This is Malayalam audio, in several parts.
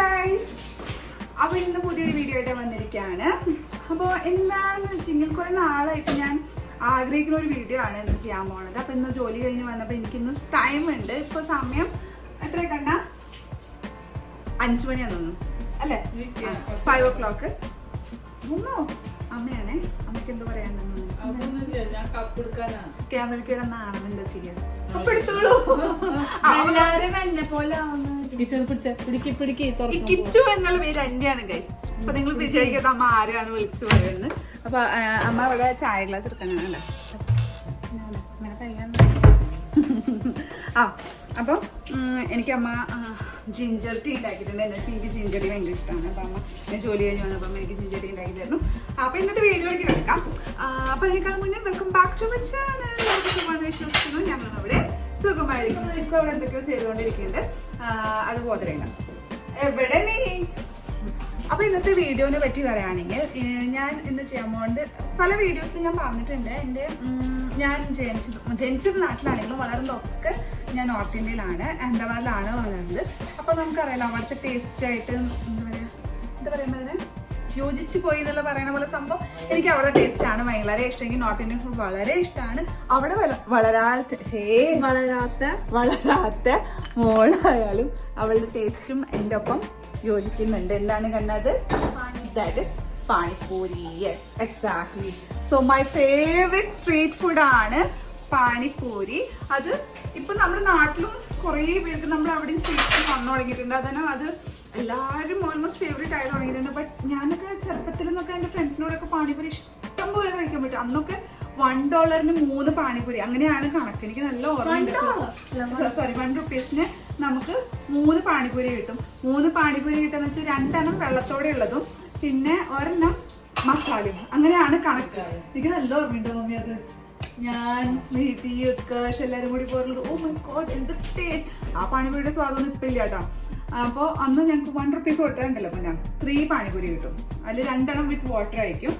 ഗൈസ് അപ്പോൾ ഇന്ന് പുതിയൊരു വീഡിയോ ആയിട്ട് വന്നിരിക്കുകയാണ്. അപ്പോൾ എന്താണെന്ന് വെച്ചെങ്കിൽ കുറേ നാളായിട്ട് ഞാൻ ആഗ്രഹിക്കുന്ന ഒരു വീഡിയോ ആണ് ഇന്ന് ചെയ്യാൻ പോണത്. അപ്പോൾ ഇന്ന് ജോലി കഴിഞ്ഞ് വന്നപ്പോൾ എനിക്കിന്ന് ടൈം ഉണ്ട്. ഇപ്പോൾ സമയം എത്ര കണ്ട അഞ്ചു മണിയാന്ന് തോന്നുന്നു. അല്ലേ? ഫൈവ് ഓ ക്ലോക്ക് ഒന്നോ അമ്മയാണേ. അമ്മയ്ക്ക് എന്തോ പറയാനുണ്ടെന്ന്. ക്യാമറയ്ക്ക് അപ്പൊ എടുത്തോളൂ. കിച്ചു എന്നുള്ള പേര് എന്റെയാണ് ഗൈസ് അപ്പൊ നിങ്ങൾ വിചാരിക്കാത്ത അമ്മ ആരാണ് വിളിച്ചു പറയുന്നത്. അപ്പൊ അമ്മ അവിടെ ചായ ഗ്ലാസ് എടുക്കാനാണല്ലോ ആ അപ്പൊ എനിക്ക് അമ്മ ജിഞ്ചർ ടീ ഉണ്ടാക്കിയിട്ടുണ്ട്. എന്താ എനിക്ക് ജിഞ്ചർ ടീ ഭയങ്കര ഇഷ്ടമാണ് അപ്പം അമ്മ ഞാൻ ജോലി കഴിഞ്ഞ് വന്നപ്പോൾ എനിക്ക് ജിഞ്ചർ ടീ ഉണ്ടാക്കി തരുന്നു അപ്പൊ ഇന്നത്തെ വീഡിയോയിലേക്ക് കിടക്കാം. അപ്പം അതിനേക്കാൾ മുന്നേ welcome back to my channel വിശ്വസിക്കുന്നു? ഞങ്ങളവിടെ സുഖമായിരിക്കും ചിക്കു അവിടെ എന്തൊക്കെയോ ചെയ്തുകൊണ്ടിരിക്കുന്നുണ്ട്. അത് ബോധരയില്ല എവിടെ നീ? അപ്പൊ ഇന്നത്തെ വീഡിയോനെ പറ്റി പറയുകയാണെങ്കിൽ ഞാൻ ഇന്ന് ചെയ്യാൻ പോകുന്നത് പല വീഡിയോസിലും ഞാൻ പറഞ്ഞിട്ടുണ്ട്. എന്റെ ഞാൻ ജനിച്ചത് ജനിച്ചത് നാട്ടിലാണെങ്കിലും വളർന്നതൊക്കെ ഞാൻ നോർത്ത് ഇന്ത്യയിലാണ് അഹമ്മദാബാദിലാണ് വളർന്നത്. അപ്പോൾ നമുക്കറിയാലോ അവിടുത്തെ ടേസ്റ്റ് ആയിട്ട് എന്താ പറയുക എന്താ പറയുന്നതിന് യോജിച്ചു പോയി എന്നുള്ള പറയുന്ന പോലെ സംഭവം. എനിക്ക് അവിടെ ടേസ്റ്റ് ആണ് വളരെ ഇഷ്ടം. എനിക്ക് നോർത്ത് ഇന്ത്യൻ ഫുഡ് വളരെ ഇഷ്ടമാണ്. അവിടെ വള- വളരാത്ത ശേ വളരാത്ത? വളരാത്ത മോളായാലും അവളുടെ ടേസ്റ്റും എന്റെ ഒപ്പം യോജിക്കുന്നുണ്ട്. എന്താണ് കണ്ടത് that is panipuri yes exactly so my favourite street ഫുഡാണ് പാനിപ്പൂരി അത് ഇപ്പം നമ്മുടെ നാട്ടിലും കുറേ പേർക്ക് നമ്മൾ അവിടെയും സ്ട്രീറ്റ് ഫുഡ് വന്നു തുടങ്ങിയിട്ടുണ്ട്. അതന്നെ അത് എല്ലാവരും ഓൾമോസ്റ്റ് ഫേവറേറ്റ് ആയി തുടങ്ങിയിട്ടുണ്ട്. ബട്ട് ഞാനൊക്കെ ചെറുപ്പത്തിൽ നിന്നൊക്കെ എന്റെ ഫ്രണ്ട്സിനോടൊക്കെ പാനിപ്പൂരി ഇഷ്ടം പോലെ കഴിക്കാൻ പറ്റും. അന്നൊക്കെ വൺ ഡോളറിന് മൂന്ന് പാനിപ്പൂരി അങ്ങനെയാണ് കണക്ക്. എനിക്ക് നല്ല ഓർമ്മ സോറി വൺ റുപ്പീസിന് നമുക്ക് മൂന്ന് പാനിപ്പൂരി കിട്ടും. മൂന്ന് പാനിപ്പൂരി കിട്ടുന്ന വെച്ചാൽ രണ്ടെണ്ണം വെള്ളത്തോടെ ഉള്ളതും പിന്നെ ഒരെണ്ണം മസാലയും. അങ്ങനെയാണ് കണക്ക്. എനിക്ക് നല്ല ഓർമ്മയുണ്ട് മമ്മി അത്? ഞാൻ സ്മൃതി ഉത്കർഷ് എല്ലാവരും കൂടി പോരുന്നത്. ഓ മൈ ഗോഡ് എന്ത് ടേസ്റ്റ് ആ പാണിപൂരിയുടെ സ്വാദൊന്നും ഇപ്പം ഇല്ല കേട്ടോ. അപ്പോൾ അന്ന് ഞങ്ങൾക്ക് വൺ റുപ്പീസ് കൊടുത്തിട്ടുണ്ടല്ലോ പിന്നെ. ത്രീ പാണിപൂരി കിട്ടും. അതിൽ രണ്ടെണ്ണം വിത്ത് വാട്ടർ ആയിരിക്കും.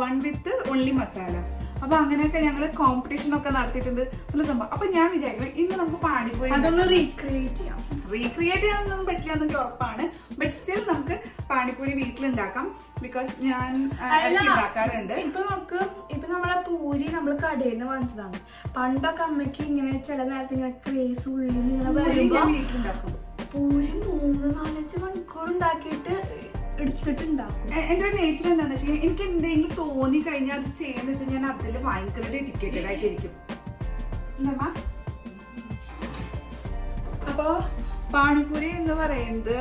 വൺ വിത്ത് ഓൺലി മസാല അപ്പൊ അങ്ങനെയൊക്കെ ഞങ്ങൾ കോമ്പറ്റീഷൻ ഒക്കെ നടത്തിയിട്ടുണ്ട്. നല്ല സംഭവം. അപ്പൊ ഞാൻ വിചാരിക്കുന്നത് ഇന്ന് നമുക്ക് പാനിപ്പൂരി അതൊന്ന് റീക്രിയേറ്റ് ചെയ്യാം. റീക്രിയേറ്റ് ചെയ്യാനൊന്നും പറ്റില്ല എന്നെനിക്ക് ഉറപ്പാണ്. ബട്ട് സ്റ്റിൽ നമുക്ക് പാനിപ്പൂരി വീട്ടിലുണ്ടാക്കാം ബിക്കോസ് ഞാൻ ഉണ്ടാക്കാറുണ്ട്. ഇപ്പൊ നമുക്ക് ഇപ്പൊ നമ്മളെ പൂരി നമ്മൾ കടയിൽ നിന്ന് വാങ്ങിച്ചതാണ്. പണ്ടൊക്കെ അമ്മയ്ക്ക് ഇങ്ങനെ ചില നേരത്തെ ഇങ്ങനെ ക്രേസ് ഉള്ളിൽ നിന്ന് ഇങ്ങനെ പൂരി വരുമ്പോ വീട്ടിലുണ്ടാക്കും. പൂരി മൂന്ന് നാലഞ്ച് മണിക്കൂർ ഉണ്ടാക്കിയിട്ട് എടുത്തിട്ടുണ്ടാക്കും. എ- എന്റെ ഒരു നേച്ചർ എന്താണെന്ന് വെച്ചാൽ എനിക്ക് എന്തെങ്കിലും തോന്നി കഴിഞ്ഞാൽ അത് ചെയ്യാന്ന് വെച്ചാൽ ഞാൻ അതിൽ ഭയങ്കര ഡെഡിക്കേറ്റഡ് ആയിട്ടിരിക്കും. എന്താ അപ്പോ പാനിപ്പൂരി എന്ന് പറയുന്നത്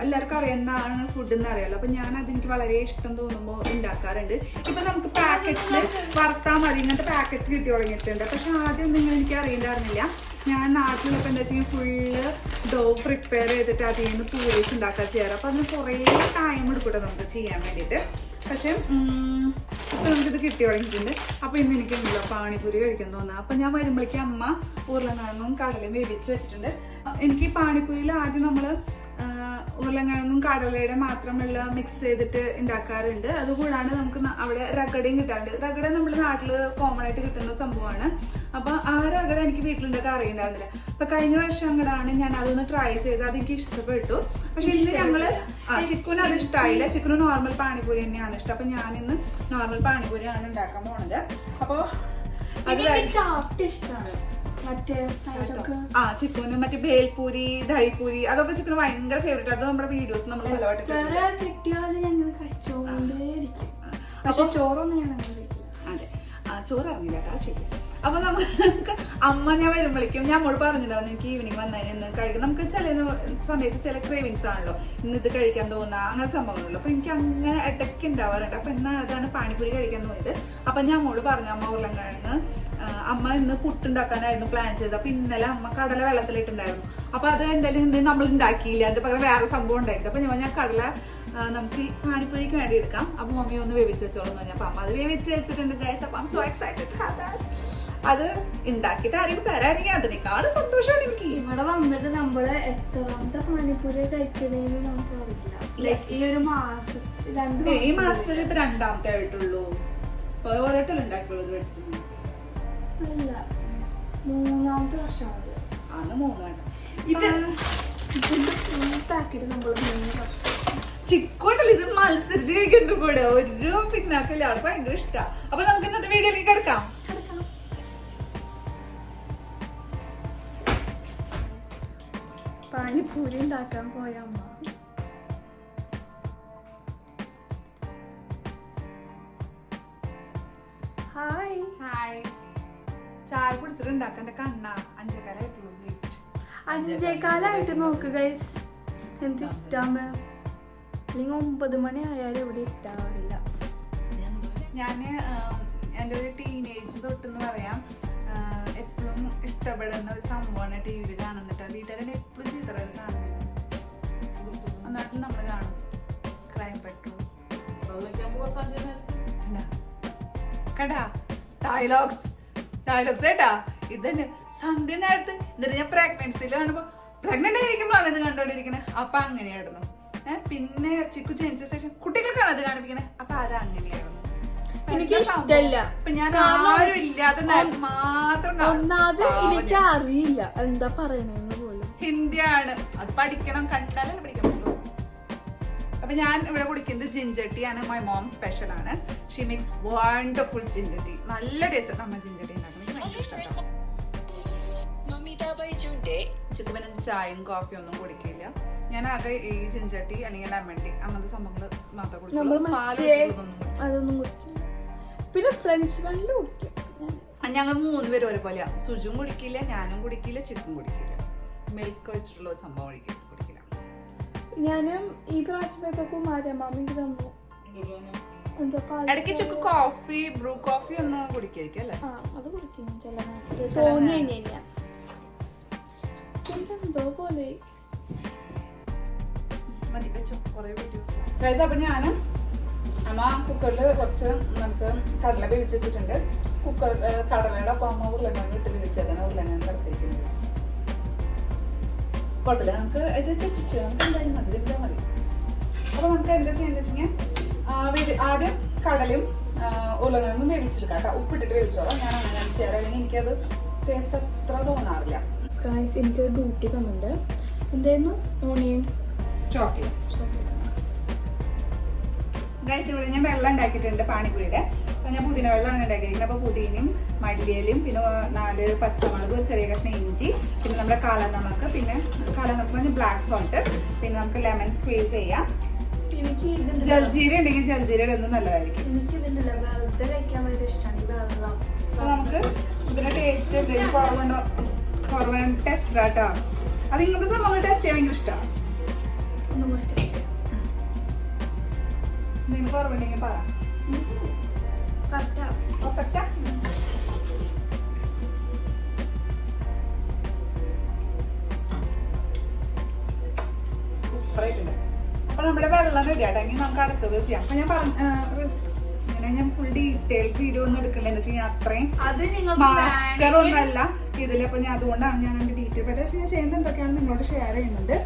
എല്ലാവർക്കും അറിയുന്നതാണ് ഫുഡ് എന്ന് അറിയാലോ. അപ്പൊ ഞാൻ അതെനിക്ക് വളരെ ഇഷ്ടം തോന്നുമ്പോൾ ഉണ്ടാക്കാറുണ്ട്. ഇപ്പൊ നമുക്ക് പാക്കറ്റ്സിൽ വറുത്താൽ മതി. ഇങ്ങനത്തെ പാക്കറ്റ്സ് കിട്ടി തുടങ്ങിയിട്ടുണ്ട്. പക്ഷെ ആദ്യം ഒന്നും എനിക്ക് അറിയില്ലായിരുന്നില്ല. ഞാൻ നാട്ടിലൊക്കെ എന്താ വെച്ചാൽ ഫുള്ള് ഡോ പ്രിപ്പയർ ചെയ്തിട്ട് അതിൽ നിന്ന് പൂരീസ് ഉണ്ടാക്കാൻ ചെയ്യാറ്. അപ്പം അതിന് കുറേ ടൈം എടുക്കട്ടെ നമുക്ക് ചെയ്യാൻ വേണ്ടിയിട്ട്. പക്ഷേ ഇപ്പം നമുക്കിത് കിട്ടി തുടങ്ങിയിട്ടുണ്ട് അപ്പൊ ഇന്ന് എനിക്ക് ഉണ്ടല്ലോ പാണിപൂരി കഴിക്കാൻ തോന്നുന്നത്. അപ്പൊ ഞാൻ വരുമ്പോഴേക്കും അമ്മ ഉരുളക്കിഴങ്ങും കടലയും വേവിച്ച് വെച്ചിട്ടുണ്ട്. എനിക്ക് ഈ പാനിപ്പൂരിയിൽ ആദ്യം നമ്മൾ ആ, ഉരുളക്കിഴങ്ങും കടലയുടെ മാത്രമുള്ള മിക്സ് ചെയ്തിട്ട് ഉണ്ടാക്കാറുണ്ട്. അതുകൂടാണ്ട് നമുക്ക് അവിടെ റഗടയും കിട്ടാറുണ്ട്. റഗട നമ്മുടെ നാട്ടിൽ കോമൺ ആയിട്ട് കിട്ടുന്ന സംഭവമാണ്. അപ്പൊ ആ റഗട എനിക്ക് വീട്ടിലുണ്ടാക്കാൻ അറിയണ്ടായിരുന്നില്ല. അപ്പൊ കഴിഞ്ഞ പ്രാവശ്യം അങ്ങടാണ് ഞാൻ അതൊന്ന് ട്രൈ ചെയ്ത് അത് എനിക്ക് ഇഷ്ടപ്പെട്ടു. പക്ഷെ ഇന്ന് ഞങ്ങൾ ആ ചിക്കുന് അത് ഇഷ്ടമായില്ല ചിക്കുന് നോർമൽ പാണിപൂരി തന്നെയാണ് ഇഷ്ടം. അപ്പൊ ഞാൻ ഇന്ന് നോർമൽ പാണിപൂരിയാണ് ഉണ്ടാക്കാൻ പോണത്. അപ്പോൾ അത് ഇഷ്ടമാണ് ആ ചിക്കുന് മറ്റേ ഭേൽപൂരി ദഹിപൂരി അതൊക്കെ ചിക്കുന് ഭയങ്കര ഫേവറേറ്റ് അത് നമ്മുടെ വീഡിയോസ് നമ്മൾ പക്ഷെ ചോറൊന്നും ഞാൻ അതെ. ആ ചോറ് അറിഞ്ഞില്ല കേട്ടോ. ശരി. അപ്പൊ നമുക്ക് അമ്മ ഞാൻ വരുമ്പോഴേക്കും ഞാൻ മോൾ പറഞ്ഞിട്ടുണ്ടാവും എനിക്ക് ഈവനിങ് വന്നതിന് ഇന്ന് കഴിക്കും നമുക്ക് ചില സമയത്ത് ചില ക്രേവിങ്സ് ആണല്ലോ ഇന്ന് ഇത് കഴിക്കാൻ തോന്നുക അങ്ങനെ സംഭവങ്ങളുള്ളൂ അപ്പൊ എനിക്ക് അങ്ങനെ ഇടയ്ക്ക് ഉണ്ടാവാറുണ്ട് അപ്പൊ എന്നാ അതാണ് പാനിപ്പൂരി കഴിക്കാൻ തോന്നിയത്. അപ്പൊ ഞാൻ മോൾ പറഞ്ഞു അമ്മ ഉരുളങ്കിഴങ്ങ് അമ്മ ഇന്ന് പുട്ടുണ്ടാക്കാനായിരുന്നു പ്ലാൻ ചെയ്തത്. അപ്പൊ ഇന്നലെ അമ്മ കടല വെള്ളത്തിലിട്ടുണ്ടായിരുന്നു അപ്പൊ അത് എന്തായാലും ഇന്ന് നമ്മൾ ഉണ്ടാക്കിയില്ല അതിന്റെ പകരം വേറെ സംഭവം ഉണ്ടായിരുന്നു അപ്പൊ ഞാൻ ഞാൻ കടല നമുക്ക് പാനിപ്പൂരിക്ക് വേണ്ടി എടുക്കാം. അപ്പൊ മമ്മി ഒന്ന് വേവിച്ച് വെച്ചോളൂ എന്ന് അപ്പൊ അമ്മ അത് വേവിച്ച് വെച്ചിട്ടുണ്ട് ഗൈസ് അപ്പൊ സോ എക്സൈറ്റഡ് അത് ഉണ്ടാക്കിയിട്ട് ആരെയും തരാണെങ്കിൽ അതിനേക്കാളും സന്തോഷമാണ് എനിക്ക്. ഇവിടെ വന്നിട്ട് നമ്മൾ എത്രാമത്തെ പാനിപ്പൂരി കഴിക്കണേന്ന് നമുക്ക് അറിയില്ല. ഈ ഒരു രണ്ട് ഈ മാസത്തിൽ ഇപ്പൊ രണ്ടാമത്തെ ആയിട്ടുള്ളൂ. ഒരട്ടൽ ഉണ്ടാക്കിയുള്ളത് മേടിച്ചിട്ടുണ്ട് അല്ല മൂന്നാമത്തെ വർഷമാണ് അന്ന് മൂന്നാണ്. ഇത് പാക്കറ്റ് നമ്മൾ മൂന്ന് ചിക്കോട്ടല്ല ഇത് മത്സരിച്ച് കഴിക്കുന്നുണ്ട് കൂടെ ഒരു പിന്നാക്കില്ല ആൾക്ക് ഭയങ്കര ഇഷ്ടമാണ് അപ്പൊ നമുക്ക് ഇന്നത്തെ വീഡിയോയിലേക്ക് കിടക്കാം. പാനിപ്പൂരി ഉണ്ടാക്കാൻ പോയ അമ്മ. ഹായ്. ഹായ്. ചായ കുടിച്ചിട്ട് ഉണ്ടാക്കണ്ട കണ്ണ. നോക്ക് ഗൈസ് എന്ത് ഇഷ്ടാണ് അല്ലെങ്കിൽ ഒമ്പത് മണി ആയാലും ഇവിടെ ഇട്ടാവില്ല ഞാൻ എന്റെ ഒരു ടീനേജ് തൊട്ടെന്ന് പറയാം. എപ്പോഴും ഇഷ്ടപ്പെടുന്ന ഒരു സംഭവമാണ് ടി വിയിൽ കാണുന്നിട്ട് വീട്ടുകാരൻ എപ്പോഴും ചിത്രം കാണുന്നത് നാട്ടിൽ നമ്മൾ കാണും. ക്രൈം പെട്രോൾ കേട്ടാ ഡയലോഗ്സ് ഡയലോഗ്സ് കേട്ടാ? ഇതന്നെ. സന്ധ്യ നേരത്ത് എന്നിട്ട് ഞാൻ പ്രഗ്നൻസിയിൽ കാണുമ്പോ പ്രഗ്നന്റ് ആയിരിക്കുമ്പോഴാണ് ഇത് കണ്ടോണ്ടിരിക്കണേ. അപ്പൊ അങ്ങനെയായിരുന്നു. പിന്നെ ചിക്കു ജനിച്ച ശേഷം കുട്ടികൾക്കാണ് അത് കാണിപ്പിക്കുന്നത് അപ്പൊ അത് അങ്ങനെയായിരുന്നു. എനിക്ക്? ഇഷ്ടല്ല. ആരും ഇല്ലാതെ മാത്രം. ഒന്നാമത് എനിക്ക് അറിയില്ല. എന്താ പറയണെന്ന് പോലും. ഹിന്ദിയാണ്. അത് പഠിക്കണം കണ്ടാലേ പഠിക്കാൻ പറ്റുള്ളൂ അപ്പൊ ഞാൻ ഇവിടെ കുടിക്കുന്നത് ജിഞ്ചർ ടീ ആണ്. മൈ മോം സ്പെഷ്യൽ ആണ്. She makes wonderful ginger tea നല്ല ടേസ്റ്റ് അമ്മ ജിഞ്ചർ ടീ ഉണ്ടാക്കുന്നത്. ഭയങ്കര ഇഷ്ടമാണ് ചിക്കുമ്പനെ ചായയും കോഫിയും ഒന്നും കുടിക്കില്ല. ഞാൻ ആകെ ഈ ജിഞ്ചർ ടീ അല്ലെങ്കിൽ ലെമൺ ടീ അങ്ങനത്തെ സംഭവങ്ങൾ മാത്രമേ കുടിക്കുള്ളൂ. പാൽ മറ്റേ അതൊന്നും കുടിക്കില്ല. പിന്നെ ഫ്രഞ്ച് വെള്ളം കുടിക്കും ഞങ്ങൾ മൂന്ന് പേരും ഒരുപോലെയാ. സുജും കുടിക്കില്ല ഞാനും കുടിക്കില്ല ചിക്കും കുടിക്കില്ല. മിൽക്ക് വെച്ചിട്ടുള്ള ഒരു സംഭവം കുടിക്കില്ല കുടിക്കില്ല. ഞാനും ഈ പ്രാവശ്യം പോയപ്പോ കുമാരമാമിക്ക് തന്നു. ഇടയ്ക്ക് ചുക്ക് കോഫി ബ്രൂ കോഫി ഒന്ന് കുടിക്കായിരിക്കും അല്ലേ? അത് കുടിക്കും ചില തോന്നി കഴിഞ്ഞാ എന്തോ പോലെ. മതി വെച്ചോ. കുറേ ഗൈസ് അപ്പൊ ഞാൻ അമ്മ കുക്കറിൽ കുറച്ച് നമുക്ക് കടല വേവിച്ച് വെച്ചിട്ടുണ്ട് കുക്കർ കടലയുടെ അപ്പം അമ്മ ഉരുളങ്ങാൻ ഇട്ട് വേവിച്ചതാണ് ഉരുളക്കിഴങ്ങ് കിടത്തിരിക്കുന്നത് guys. കുഴപ്പമില്ല. നമുക്ക് ഇത് വെച്ച് അഡ്ജസ്റ്റ് ചെയ്യാം. നമുക്ക് എന്തായാലും മതി. വെന്താൽ മതി. അപ്പോൾ നമുക്ക് എന്താ ചെയ്യുന്നത് വെച്ച് കഴിഞ്ഞാൽ ആദ്യം കടലും ഉരുളക്കിഴങ്ങും വേവിച്ചെടുക്കാം കേട്ടോ. ഉപ്പിട്ടിട്ട് വേവിച്ചോളാം. ഞാൻ അങ്ങനെ ചെയ്യാറ്. അല്ലെങ്കിൽ എനിക്കത് ടേസ്റ്റ് അത്ര തോന്നാറില്ല. എനിക്കൊരു ഡ്യൂട്ടി തന്നിട്ടുണ്ട്. എന്തായിരുന്നു? ഓണിയൻ ചോക്ലേറ്റ് ഗൈസ് ഇവിടെ ഞാൻ വെള്ളം ഉണ്ടാക്കിയിട്ടുണ്ട് പാണിപ്പൂരിയുടെ. അപ്പോൾ ഞാൻ പുതിന വെള്ളമാണ് ഉണ്ടാക്കിയിരിക്കുന്നത്. അപ്പോൾ പുതിനയും മല്ലിയിലും പിന്നെ നാല് പച്ചമുളക് ഒരു ചെറിയ കഷ്ണം ഇഞ്ചി പിന്നെ നമ്മുടെ കാലനമക്ക് പിന്നെ കാലനമക്ക് ബ്ലാക്ക് സോൾട്ട് പിന്നെ നമുക്ക് ലെമൺ സ്ക്വീസ് ചെയ്യാം. ജൽജീര ഉണ്ടെങ്കിൽ ജൽജീര ഇടുന്നത് നല്ലതായിരിക്കും. അപ്പോൾ നമുക്ക് ഇതിന്റെ ടേസ്റ്റ് എന്തെങ്കിലും കുറവുണ്ടോ കുറവുണ്ട് ടെസ്റ്റ് കേട്ടോ അത് ഇങ്ങനത്തെ സംഭവങ്ങൾ ടെസ്റ്റ് ചെയ്യാൻ ഭയങ്കര ഇഷ്ടമാണ് എന്തെങ്കിലും കുറവുണ്ടെങ്കിൽ പറ. പെർഫെക്റ്റാ സൂപ്പറായിട്ടുണ്ട് അപ്പൊ നമ്മുടെ വെള്ളം റെഡി ആട്ടെങ്കിൽ നമുക്ക് അടുത്തത് ചെയ്യാം. അപ്പൊ ഞാൻ പറഞ്ഞ ഇങ്ങനെ ഞാൻ ഫുൾ ഡീറ്റെയിൽഡ് വീഡിയോ ഒന്നും എടുക്കണില്ല. എന്ന് വെച്ചാൽ അത്രയും അത് നിങ്ങൾ മാസ്റ്റർ ഒന്നല്ല ഇതിലപ്പോ ഞാൻ അതുകൊണ്ടാണ് ഞാൻ എന്റെ ഡീറ്റെയിൽ പക്ഷേ ഞാൻ ചെയ്യുന്നത് എന്തൊക്കെയാണ് നിങ്ങളോട് ഷെയർ ചെയ്യുന്നുണ്ട്.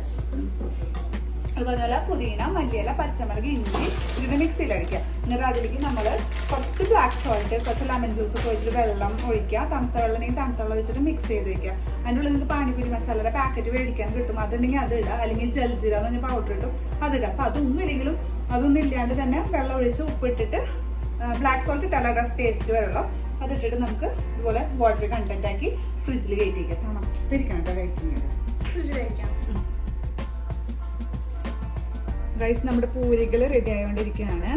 അതുപോലെ പുതിന മല്ലിയില പച്ചമുളക് ഇഞ്ചി ഇതിന് മിക്സിയിൽ അടിക്കുക. എന്നിട്ട് അതിലേക്ക് നമ്മൾ കുറച്ച് ബ്ലാക്ക് സോൾട്ട് കുറച്ച് ലെമൺ ജ്യൂസ് ഒക്കെ ഒഴിച്ചിട്ട് വെള്ളം ഒഴിക്കുക. തണുത്ത വെള്ളം ഉണ്ടെങ്കിൽ തണുത്ത വെള്ളം ഒഴിച്ചിട്ട് മിക്സ് ചെയ്ത് വെക്കുക. അതിന്റെ ഉള്ളിൽ നിങ്ങൾക്ക് പാനിപ്പൂരി മസാലയുടെ പാക്കറ്റ് മേടിക്കാൻ കിട്ടും. അതുണ്ടെങ്കിൽ അത് ഇടുക. അല്ലെങ്കിൽ ജൽജീര എന്ന് പറഞ്ഞ പൗഡർ ഇട്ടും അത് ഇടുക. അപ്പോൾ അതൊന്നും ഇല്ലെങ്കിലും അതൊന്നും ഇല്ലാണ്ട് തന്നെ വെള്ളം ഒഴിച്ച് ഉപ്പിട്ടിട്ട് ബ്ലാക്ക് സോൾട്ട് ഇട്ടാൽ ടേസ്റ്റ് വരുള്ളൂ. അതിട്ടിട്ട് നമുക്ക് ഇതുപോലെ വാട്ടർ കണ്ടന്റ് ആക്കി ഫ്രിഡ്ജിൽ കയറ്റി വയ്ക്കാം തണുത്തിരിക്കണം കേട്ടോ കഴിക്കുന്നത്. ഫ്രിഡ്ജിൽ കഴിക്കാം. റൈസ് നമ്മുടെ പൂരികൾ റെഡി ആയിക്കൊണ്ടിരിക്കുകയാണ്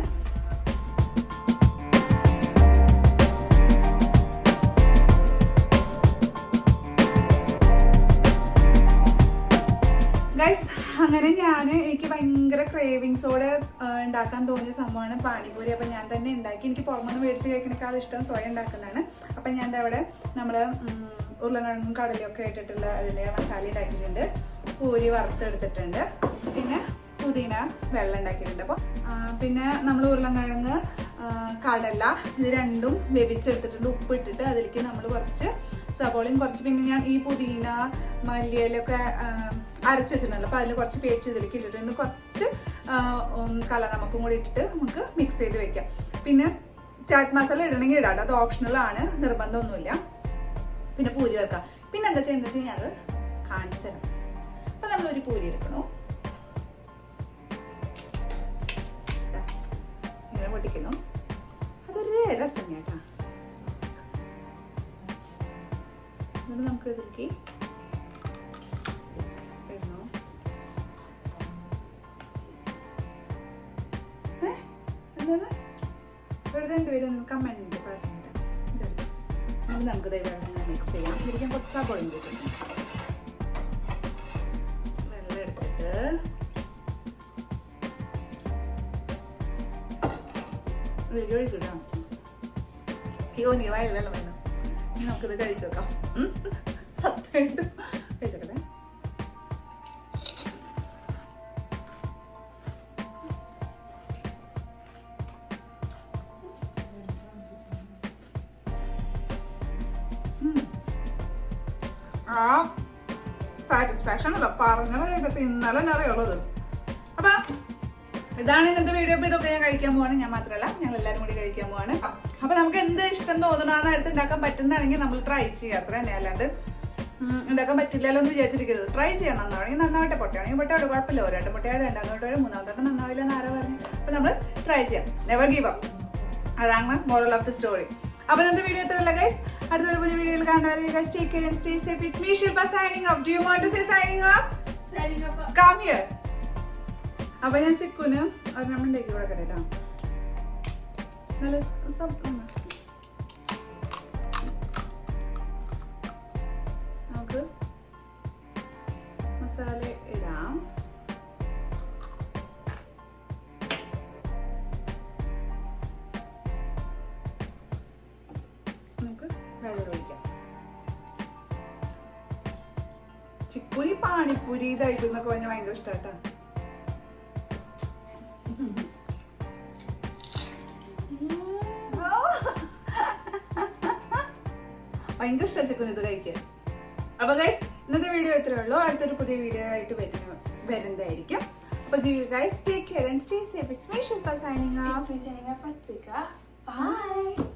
അങ്ങനെ ഞാൻ എനിക്ക് ഭയങ്കര ക്രേവിങ്സോടെ ഉണ്ടാക്കാൻ തോന്നിയ സംഭവമാണ് പാനിപൂരി അപ്പം ഞാൻ തന്നെ ഉണ്ടാക്കി. എനിക്ക് പുറമൊന്ന് മേടിച്ച് കഴിക്കണേക്കാൾ ഇഷ്ടം സ്വയം ഉണ്ടാക്കുന്നതാണ്. അപ്പം ഞാൻ അവിടെ നമ്മൾ ഉരുളക്കിഴങ്ങും കടലും ഒക്കെ ഇട്ടിട്ടുള്ള അതിന്റെ മസാല ഉണ്ടാക്കിയിട്ടുണ്ട്. പൂരി വറുത്തെടുത്തിട്ടുണ്ട്. പിന്നെ പുതിന വെള്ളം ഉണ്ടാക്കിയിട്ടുണ്ട്. അപ്പോൾ പിന്നെ നമ്മൾ ഉരുളക്കിഴങ്ങ് കടല ഇത് രണ്ടും വേവിച്ചെടുത്തിട്ടുണ്ട്. ഉപ്പിട്ടിട്ട് അതിലേക്ക് നമ്മൾ കുറച്ച് സവോളയും കുറച്ച് പിന്നെ ഞാൻ ഈ പുതിന മല്ലിയിലൊക്കെ അരച്ച് വെച്ചിട്ടുണ്ടല്ലോ. അപ്പോൾ അതിൽ കുറച്ച് പേസ്റ്റ് ഇതിലേക്ക് ഇട്ടിട്ടുണ്ട് കുറച്ച് കല നമുക്കും കൂടി ഇട്ടിട്ട് നമുക്ക് മിക്സ് ചെയ്ത് വെക്കാം. പിന്നെ ചാറ്റ് മസാല ഇടണമെങ്കിൽ ഇടാം അത് ഓപ്ഷണൽ ആണ്. നിർബന്ധമൊന്നുമില്ല. പിന്നെ പൂരി വെക്കാം. പിന്നെ എന്താ ചെയ്യുന്നത് വെച്ച് കഴിഞ്ഞാൽ കാണിച്ചു തരാം അപ്പം നമ്മളൊരു പൂരി എടുക്കണോ. രസം കേട്ടാ. എന്നിട്ട് നമുക്ക് ഇതിലേക്ക് ഇടണോ? നമുക്ക് മിക്സ് ഇതിലേക്ക് കുറച്ച് വെള്ളം എടുത്തിട്ട്. ഒഴിച്ചിടാം അയ്യോ നീ വെള്ളം വേണം നമുക്കിത് കഴിച്ചു നോക്കാം സത്യമായിട്ട്. കഴിച്ചോക്കട്ടെ ആ സാറ്റിസ്ഫാക്ഷൻ അല്ല പറഞ്ഞത് ഇന്നലെ അറിയുള്ളത്. അപ്പൊ ഇതാണ് ഇന്നത്തെ വീഡിയോ ഇതൊക്കെ ഞാൻ കഴിക്കാൻ പോവാണ്. ഞാൻ മാത്രമല്ല ഞങ്ങൾ എല്ലാവരും കൂടി കഴിക്കാൻ പോവാണ്. അപ്പൊ നമുക്ക് എന്ത് ഇഷ്ടം തോന്നണോ ആ നേരത്ത് ഉണ്ടാക്കാൻ പറ്റുന്നതാണെങ്കിൽ നമ്മൾ ട്രൈ ചെയ്യുക അത്ര തന്നെ. അല്ലാണ്ട് ഉണ്ടാക്കാൻ പറ്റില്ലല്ലോ എന്ന് വിചാരിച്ചിരിക്കരുത്. ട്രൈ ചെയ്യാൻ നന്നാവണമെങ്കിൽ നന്നാവട്ടെ. പൊട്ടയാണെങ്കിൽ പൊട്ടയോട് കുഴപ്പമില്ല. ഒരാട്ട് പൊട്ടിയാൽ രണ്ടാമത്തെ പൊട്ടിയാൽ മൂന്നാമത്തെ നന്നാവില്ല എന്ന് ആരാ പറഞ്ഞു? അപ്പൊ നമ്മൾ ട്രൈ ചെയ്യാം. നെവർ ഗീവ് അപ്പ് അതാണ് മോറൽ ഓഫ് ദി സ്റ്റോറി അപ്പൊ ഇന്നത്തെ വീഡിയോ എത്ര ഗൈസ് അടുത്തൊരു പുതിയ വീഡിയോയിൽ കാണുന്നവരെ guys take care and stay safe it's me Shilpa signing off do you want to say signing off signing off come here അപ്പൊ ഞാൻ ചിക്കുന് ഒരെണ്ണം ഉണ്ടാക്കി കൊടുക്കട്ടെ കേട്ടോ നല്ല ശബ്ദം നമുക്ക് മസാല ഇടാം നമുക്ക് വെള്ളം ഒഴിക്കാം ചിക്കുരി പാനിപ്പൂരി ഇതായിരിക്കും പറഞ്ഞാൽ ഭയങ്കര ഇഷ്ടാട്ടാ. ഭയങ്കര സ്ട്രെസ് ചിക്കൻ ഇത് കഴിക്കാൻ. അപ്പൊ ഗൈസ് ഇന്നത്തെ വീഡിയോ ഇത്രേ ഉള്ളൂ. അടുത്തൊരു പുതിയ വീഡിയോ ആയിട്ട് വരുന്ന വരുന്നതായിരിക്കും. അപ്പൊ guys take care and stay safe it's my Shilpa signing off me signing bye.